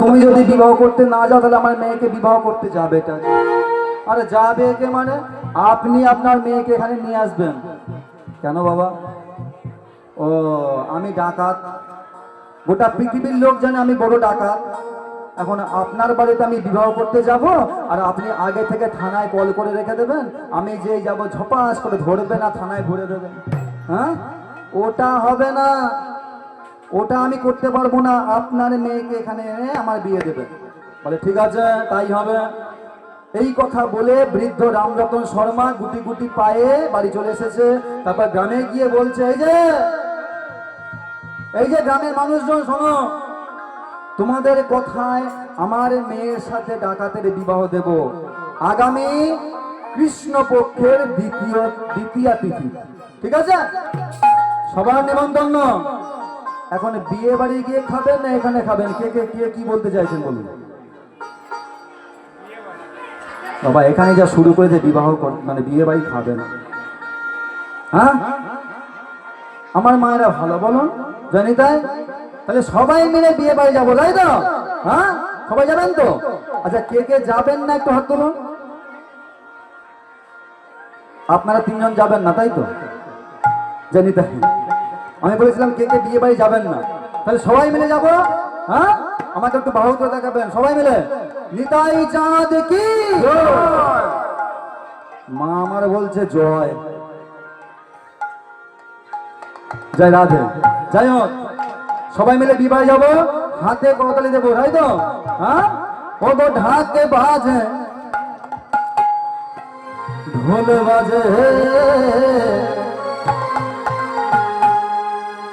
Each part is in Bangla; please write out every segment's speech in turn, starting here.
তুমি যদি বিবাহ করতে না যাও, তাহলে আমার মেয়েকে বিবাহ করতে যাবে এটা। আরে যাবে কে মানে আপনি আপনার মেয়েকে এখানে নিয়ে আসবেন। কেন বাবা? ও, আমি ডাকাত। গোটা পৃথিবীর লোক জানে আমি বড় ডাকাত। এখন আপনার বাড়িতে আমি বিবাহ করতে যাব, আর আপনি আগে থেকে থানায় কল করে রেখে দেবেন। আমি যে যাব ঝপাস করে ধরবে না, থানায় ভরে দেবেন। হ্যাঁ? ওটা হবে না। ওটা আমি করতে পারব না, আপনার মেয়েকে এখানে এনে আমার বিয়ে দেবে। বলে, ঠিক আছে, তাই হবে। এই কথা বলে বৃদ্ধ রামরতন শর্মা গুটি গুটি পায়ে বাড়ি চলে এসেছে। তারপর গ্রামে গিয়ে বলছে, এই যে এই যে গ্রামের মানুষজন, শোনো, তোমাদের কথায় আমার মেয়ের সাথে ডাকাতের বিবাহ দেব। আগামী কৃষ্ণপক্ষের দ্বিতীয় দ্বিতীয় তিথি। ঠিক আছে? সবার নিমন্ত্রণ। এখন বিয়ে বাড়ি গিয়ে খাবেন না এখানে খাবেন? কে কে কে, কি বলতে চাইছেন বলুন? বাবা, এখানে যা শুরু করে যে বিবাহ মানে বিয়ে বাড়ি খাবেন হ্যাঁ? আমার মায়েরা ভালো বলুন জানি তাই তাহলে সবাই মিলে বিয়ে বাড়ি যাব, তাই তো? হ্যাঁ? সবাই যাবেন তো? আচ্ছা কে কে যাবেন না একটু হাত তুলুন। আপনারা তিনজন যাবেন না, তাই তো? জানি তাই আমি বলেছিলাম কে কে বিয়ে বাড়ি যাবেন না। তাহলে সবাই মিলে যাব? হ্যাঁ? আমাকে একটু বাহু করে দেখাবেন। সবাই মিলে? নিতাই মা আমার বলছে জয়। জয় রাধে। যাই হোক, সবাই মিলে বিবাহ যাব। হাতে করতালি দেবো, তাই তো? হ্যাঁ? ও গো ঢাকে বাজে। ঢোল বাজে।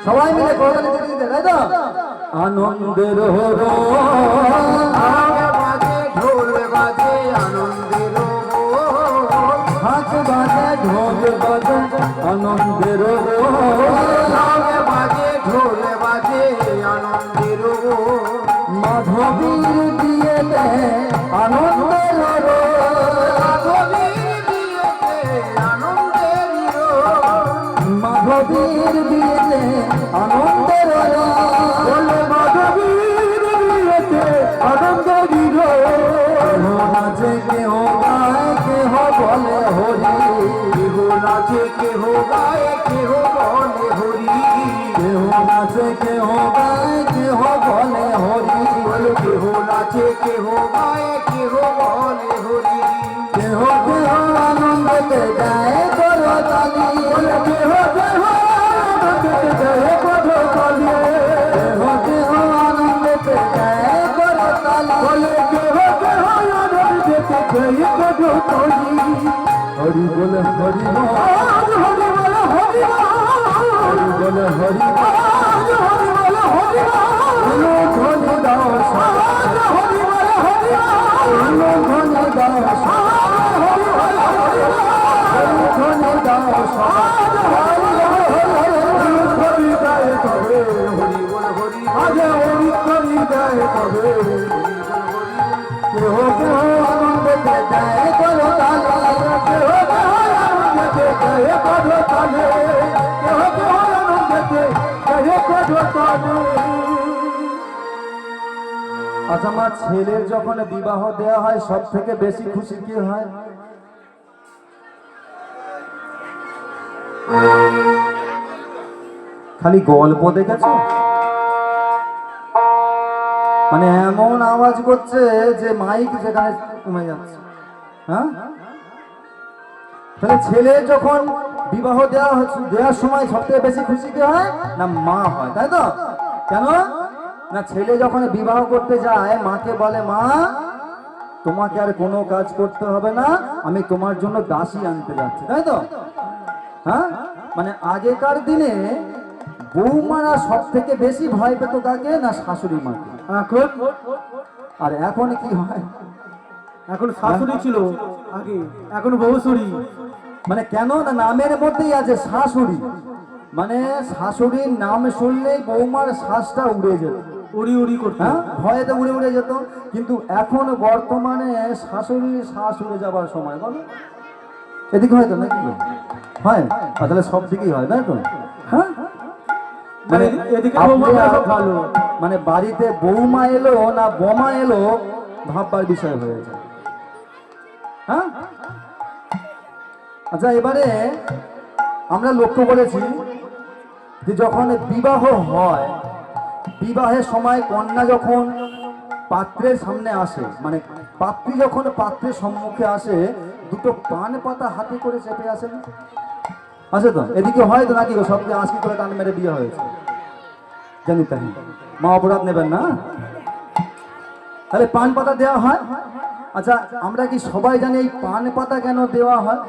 সবাই মিলে করতালি দিতে তাই তো? আনন্দের হরো ঢোল বাজে আনন্দের হাত বাজে ঢোল বাজে। আনন্দের নাচে কেহ গায়ে কেহ বলে হরি। কেহ নাচে কেহ গায় কেহ বলে হরি। কেহ নাচে কেহ গায়ে কেহ বলে হরি। কেহ কেহ আনন্দতে গায় করো তালি। কেহ কেহ আনন্দতে গায়ে কত কালি কেহ কেহ আনন্দতে গায় করো তালি। বলে কেহ কেহ আনন্দতে গায়ে কত কালি হরি বলে হরি হরি বলে হরি হরি বলে হরি বল। আজ আচ্ছা মা ছেলের যখন বিবাহ দেওয়া হয় সব থেকে বেশি খুশি কি হয়? খালি গল্প দেখেছ? মানে এমন আওয়াজ করছে যে মাইক যেখানে কমে যাচ্ছে। হ্যাঁ? তাহলে ছেলে যখন বিবাহ দেওয়া হচ্ছে দেওয়ার সময় সবথেকে বেশি খুশি কি হয়? না মা হয় তাই তো? কেন? না ছেলে যখন বিবাহ করতে যায় মাকে বলে মা তোমাকে আর কোনো কাজ করতে হবে না আমি তোমার জন্য দাসী আনতে যাচ্ছি তাই তো? হ্যাঁ? মানে আগেকার দিনে বৌমারা সব থেকে বেশি ভয় পেত কাকে? না শাশুড়ি মাকে? এখন? আর এখন কি হয়? এখন শাশুড়ি ছিল আগে এখন বউশুড়ি মানে কেন না নামের মধ্যেই আছে শাশুড়ি? মানে শাশুড়ির নাম শুনলেই বৌমার শ্বাসটা উড়ে যেত। উড়ি উড়ি করতে। হ্যাঁ? ভয়েতে উড়ে উড়ে যেত। কিন্তু এখন বর্তমানে শাশুড়ির শ্বাস উড়ে যাবার সময় বলো। এদিকে হয় তো নাকি? হয়? তাহলে সব দিকেই হয় তাই তো? হ্যাঁ? মানে এদিকে ভালো। মানে বাড়িতে বৌমা এলো না বোমা এলো ভাববার বিষয় হয়ে যায়। হ্যাঁ? আচ্ছা এবারে আমরা লক্ষ্য করেছি যে যখন বিবাহ হয়, বিবাহের সময় কন্যা যখন পাত্রের সামনে আসে মানে পাত্রী যখন পাত্রের সম্মুখে আসে, দুটো পান পাতা হাতে করে চেপে আসে আছে তো? এদিকে হয় তো নাকি সবকে আঁশকি করে টান মেরে বিয়ে হয়েছে। জানি তাই। মা অপরাধ নেবেন না? তাহলে পান পাতা দেওয়া হয়? আচ্ছা আমরা কি সবাই জানি এই পান পাতা কেন দেওয়া হয়?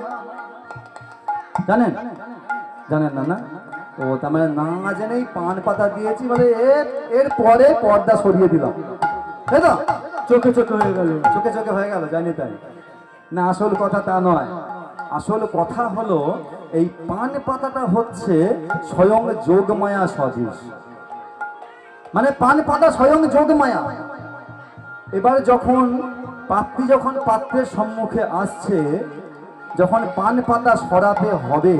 জানেন? জানেন না না? ও তার মানে না জেনেই পান পাতা দিয়েছি মানে এর এর পরে পর্দা সরিয়ে দিলাম। তাই তো? চোখে চোখে হয়ে গেল। চোখে চোখে হয়ে গেল জানি তাই। না আসল কথা তা নয়। আসল কথা হলো এই পান পাতাটা হচ্ছে স্বয়ং যোগমায়া সদৃশ মানে পান পাতা স্বয়ং যোগমায়া। এবার যখন পাত্রী যখন পাত্রের সম্মুখে আসছে যখন পান পাতা সরাতে হবে,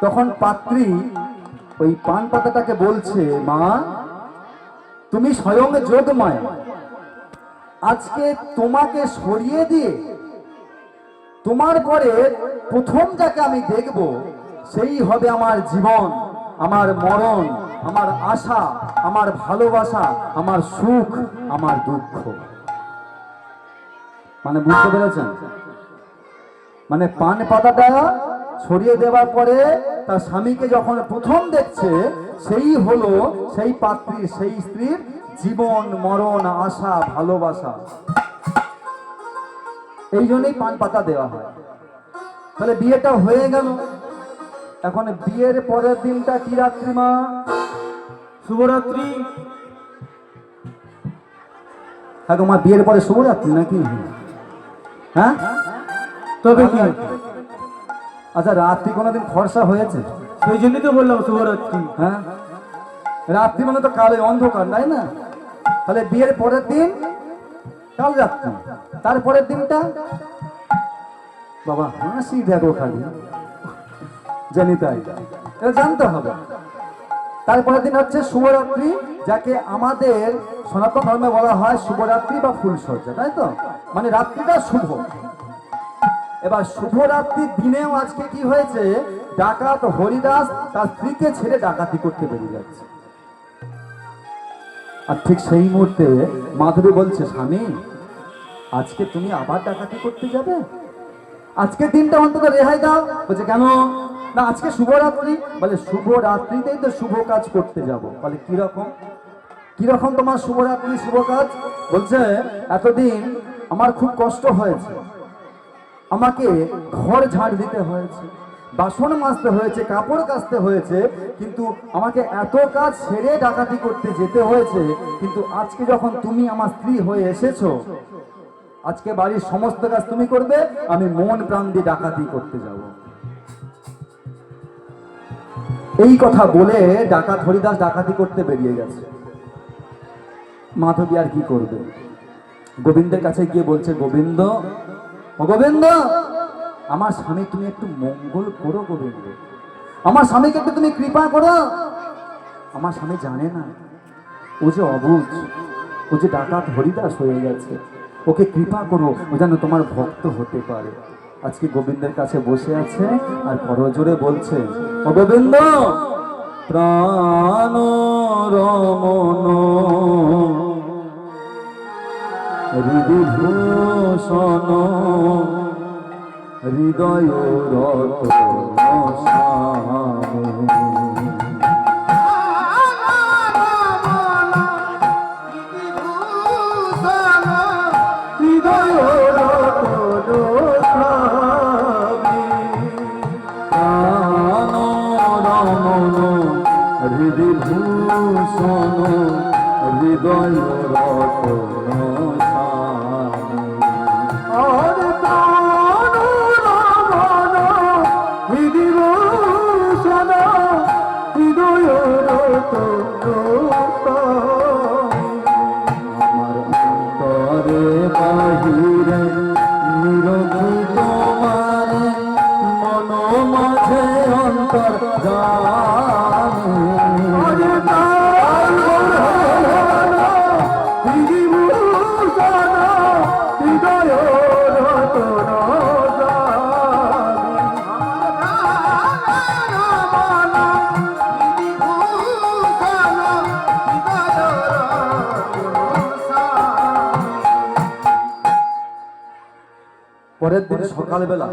তখন পাত্রী ওই পান পাতাটাকে বলছে, মা, তুমি স্বয়ং যোগমায়া। আজকে তোমাকে সরিয়ে দিয়ে তোমার পরে প্রথম যাকে আমি দেখব, সেই হবে আমার জীবন, আমার মরণ, আমার আশা, আমার ভালোবাসা, আমার সুখ, আমার দুঃখ। মানে বুঝতে পেরেছেন? মানে পান পাতাটা ছড়িয়ে দেওয়ার পরে তার স্বামীকে যখন প্রথম দেখছে সেই হলো সেই পাত্রীর সেই স্ত্রীর জীবন মরণ আশা ভালোবাসা। এই জন্যই পান পাতা দেওয়া হয়। তাহলে বিয়েটা হয়ে গেল। এখন বিয়ের পরের দিনটা কি রাত্রি মা? শুভরাত্রি। গো মা বিয়ের পরে শুভরাত্রি নাকি? হ্যাঁ? তবে কি আচ্ছা রাত্রি কোনোদিন খরসা হয়েছে? সেই জন্যই তো বললাম শুভরাত্রি হ্যাঁ? রাত্রি মানে তো কালে অন্ধকার তাই না? তাহলে বিয়ের পরের দিন কাল রাত্রি। তারপরের দিনটা? বাবা হাসি দেখো খালি। জানি তাই। এটা জানতে হবে। তারপরের দিন হচ্ছে শুভরাত্রি যাকে আমাদের সনাতন ধর্মে বলা হয় শুভরাত্রি বা ফুলসজ্জা তাই তো? মানে রাত্রিটা শুভ। এবার শুভরাত্রির দিনেও আজকে কি হয়েছে? ডাকাত হরিদাস তার স্ত্রীকে ছেড়ে ডাকাতি করতে বেরিয়ে যাচ্ছে। আর ঠিক সেই মুহূর্তে মাধুরী বলছে, স্বামী, আজকে তুমি আবার ডাকাতি করতে যাবে? আজকের দিনটা অন্তত রেহাই দাও। বলছে, কেন? না, আজকে শুভরাত্রি। বলে, শুভরাত্রিতেই তো শুভ কাজ করতে যাব। বলে কীরকম কীরকম তোমার শুভরাত্রি শুভ কাজ? বলছে, এতদিন আমার খুব কষ্ট হয়েছে। আমাকে ঘর ঝাড় দিতে হয়েছে, বাসন মাজতে হয়েছে, কাপড় কাচতে হয়েছে, কিন্তু আমাকে এত কাজ ছেড়ে ডাকাতি করতে যেতে হয়েছে, কিন্তু আজকে যখন তুমি আমার স্ত্রী হয়ে এসেছ, আজকে বাড়ির সমস্ত কাজ তুমি করবে, আমি মন প্রাণ দিয়ে ডাকাতি করতে যাব। এই কথা বলে ডাকাত হরিদাস ডাকাতি করতে বেরিয়ে গেছে। মাধবী আর কি করবে? গোবিন্দের কাছে গিয়ে বলছে, গোবিন্দ ও গোবিন্দ, আমার স্বামী তুমি একটু মঙ্গল করো গোবিন্দ। আমার স্বামীকে একটু তুমি কৃপা করো। আমার স্বামী জানে না, ও যে অবুঝ, ও যে ডাকাত হরিদাস হয়ে গেছে। ওকে কৃপা করো, ও যেন তোমার ভক্ত হতে পারে। আজকে গোবিন্দের কাছে বসে আছে আর করজোরে বলছে, ও গোবিন্দ, প্রাণ রমন হৃদিভূষণ হৃদয় রত। হৃদিভূষণ হৃদয় রত আর পরের দিন সকালবেলা।